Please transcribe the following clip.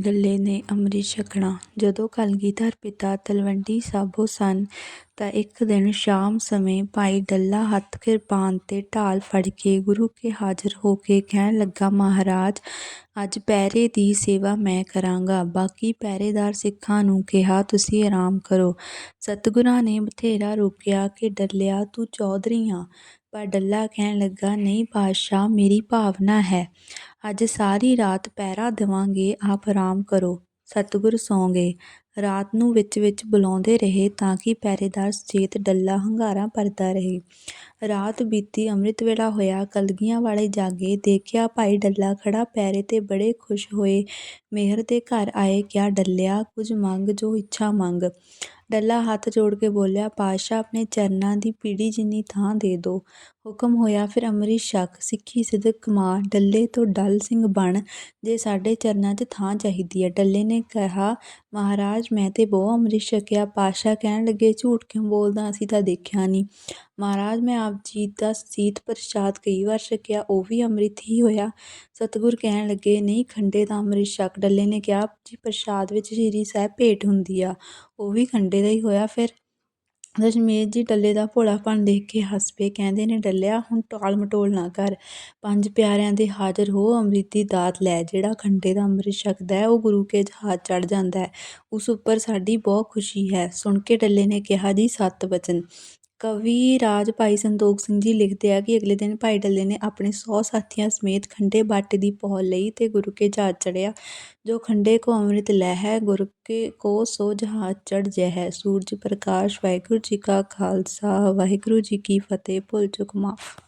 ਡੱਲੇ ਨੇ ਅੰਮ੍ਰਿਤ ਛਕਣਾ। ਜਦੋਂ ਕਲਗੀਧਰ ਪਿਤਾ ਤਲਵੰਡੀ ਸਾਬੋ ਸਨ, ਤਾਂ ਇੱਕ ਦਿਨ ਸ਼ਾਮ ਸਮੇਂ ਭਾਈ ਡੱਲਾ ਹੱਥ ਕਿਰਪਾਨ ਤੇ ਢਾਲ ਫੜ ਕੇ ਗੁਰੂ ਕੇ ਹਾਜ਼ਰ ਹੋ ਕੇ ਕਹਿਣ ਲੱਗਾ, ਮਹਾਰਾਜ, ਅੱਜ ਪਹਿਰੇ ਦੀ ਸੇਵਾ ਮੈਂ ਕਰਾਂਗਾ। ਬਾਕੀ ਪਹਿਰੇਦਾਰ ਸਿੱਖਾਂ ਨੂੰ ਕਿਹਾ, ਤੁਸੀਂ ਆਰਾਮ ਕਰੋ। ਸਤਿਗੁਰਾਂ ਨੇ ਬਥੇਰਾ ਰੋਕਿਆ ਕਿ ਡੱਲਿਆ, ਤੂੰ ਚੌਧਰੀ ਆਂ। ਪਰ ਡੱਲਾ ਕਹਿਣ ਲੱਗਾ, ਨਹੀਂ ਪਾਤਸ਼ਾਹ, ਮੇਰੀ ਭਾਵਨਾ ਹੈ। ਅੱਜ ਸਾਰੀ ਰਾਤ ਪਹਿਰਾ ਦੇਵਾਂਗੇ ਆਪ ਆਰਾਮ ਕਰੋ ਸਤਿਗੁਰ ਸੌਂ ਗਏ ਰਾਤ ਨੂੰ ਵਿੱਚ ਵਿੱਚ ਬੁਲਾਉਂਦੇ ਰਹੇ ਤਾਂ ਕਿ ਪਹਿਰੇਦਾਰ ਸੁਚੇਤ ਡੱਲਾ ਹੰਗਾਰਾ ਭਰਦਾ ਰਹੇ। ਰਾਤ ਬੀਤੀ ਅੰਮ੍ਰਿਤ ਵੇਲਾ ਹੋਇਆ, ਕਲਗੀਆਂ ਵਾਲੇ ਜਾਗੇ ਦੇਖਿਆ ਭਾਈ ਡੱਲਾ ਖੜਾ ਪਹਿਰੇ ਤੇ ਬੜੇ ਖੁਸ਼ ਹੋਏ। ਮਿਹਰ ਦੇ ਘਰ ਆਏ, ਕਿਹਾ, ਡੱਲਿਆ, ਕੁਝ ਮੰਗ, ਜੋ ਇੱਛਾ ਮੰਗ। ਡੱਲਾ ਹੱਥ ਜੋੜ ਕੇ ਬੋਲਿਆ, ਪਾਤਸ਼ਾਹ, ਆਪਣੇ ਚਰਨਾਂ ਦੀ ਪੀੜੀ ਜਿੰਨੀ ਥਾਂ ਦੇ ਦਿਓ ਹੁਕਮ ਹੋਇਆ, ਫਿਰ ਅੰਮ੍ਰਿਤ ਛਕ, ਸਿੱਖੀ ਸਿਦਕ ਕਮਾ ਡੱਲੇ ਤੋਂ ਡੱਲ ਸਿੰਘ ਬਣ, ਜੇ ਸਾਡੇ ਚਰਨਾਂ 'ਚ ਥਾਂ ਚਾਹੀਦੀ ਹੈ। ਡੱਲੇ ਨੇ ਕਿਹਾ, ਮਹਾਰਾਜ ਮੈਂ ਤੇ ਬਹੁ ਅੰਮ੍ਰਿਤ ਛਕਿਆ। ਪਾਤਸ਼ਾਹ ਕਹਿਣ ਲੱਗੇ, ਝੂਠ ਕਿਉਂ ਬੋਲਦਾ? ਅਸੀਂ ਤਾਂ ਦੇਖਿਆ ਨਹੀਂ ਮਹਾਰਾਜ, ਮੈਂ ਆਪ ਜੀ ਦਾ ਸੀਤ ਪ੍ਰਸ਼ਾਦ ਕਈ ਵਾਰ ਛਕਿਆ, ਉਹ ਵੀ ਅੰਮ੍ਰਿਤ ਹੀ ਹੋਇਆ। ਸਤਿਗੁਰ ਕਹਿਣ ਲੱਗੇ, ਨਹੀਂ, ਖੰਡੇ ਦਾ ਅੰਮ੍ਰਿਤ ਛਕ। ਡੱਲੇ ਨੇ ਕਿਹਾ, ਜੀ, ਪ੍ਰਸ਼ਾਦ ਵਿੱਚ ਸ਼੍ਰੀ ਸਾਹਿਬ ਭੇਟ ਹੁੰਦੀ ਆ, ਉਹ ਵੀ ਖੰਡੇ ਦਾ ਹੀ ਹੋਇਆ ਫਿਰ? ਦਸ਼ਮੇਸ਼ ਜੀ ਡੱਲੇ ਦਾ ਭੋਲਾਪਣ ਦੇਖ ਕੇ ਹੱਸ ਪਏ ਕਹਿੰਦੇ ਨੇ, ਡੱਲਿਆ, ਹੁਣ ਟਾਲ ਮਟੋਲ ਨਾ ਕਰ। ਪੰਜ ਪਿਆਰਿਆਂ ਦੇ ਹਾਜ਼ਰ ਹੋ, ਅੰਮ੍ਰਿਤ ਦੀ ਦਾਤ ਲੈ। ਜਿਹੜਾ ਖੰਡੇ ਦਾ ਅੰਮ੍ਰਿਤ ਛਕਦਾ ਹੈ, ਉਹ ਗੁਰੂ ਕੇ ਜਹਾਜ਼ ਚੜ ਜਾਂਦਾ ਹੈ। ਉਸ ਉੱਪਰ ਸਾਡੀ ਬਹੁਤ ਖੁਸ਼ੀ ਹੈ। ਸੁਣ ਕੇ ਡੱਲੇ ਨੇ ਕਿਹਾ, ਜੀ, ਸੱਤ ਵਚਨ ਕਵੀ ਰਾਜ ਭਾਈ ਸੰਤੋਖ ਸਿੰਘ ਜੀ ਲਿਖਦੇ ਆ ਕਿ ਅਗਲੇ ਦਿਨ ਭਾਈ ਡੱਲੇ ਨੇ ਆਪਣੇ 100 ਸਾਥੀਆਂ ਸਮੇਤ ਖੰਡੇ ਬਾਟੇ ਦੀ ਪਹੁਲ ਲਈ ਤੇ ਗੁਰੂ ਕੇ ਜਹਾਜ਼ ਚੜਿਆ ਜੋ ਖੰਡੇ ਕੋ ਅੰਮ੍ਰਿਤ ਲੈ ਹੈ, ਗੁਰੂ ਕੇ ਕੋ ਸੋ ਜਹਾਜ਼ ਚੜ ਜੈ ਹੈ। ਸੂਰਜ ਪ੍ਰਕਾਸ਼, ਵਾਹਿਗੁਰੂ ਜੀ ਕਾ ਖਾਲਸਾ, ਵਾਹਿਗੁਰੂ ਜੀ ਕੀ ਫਤਿਹ। ਭੁੱਲ ਚੁੱਕ ਮਾਫ।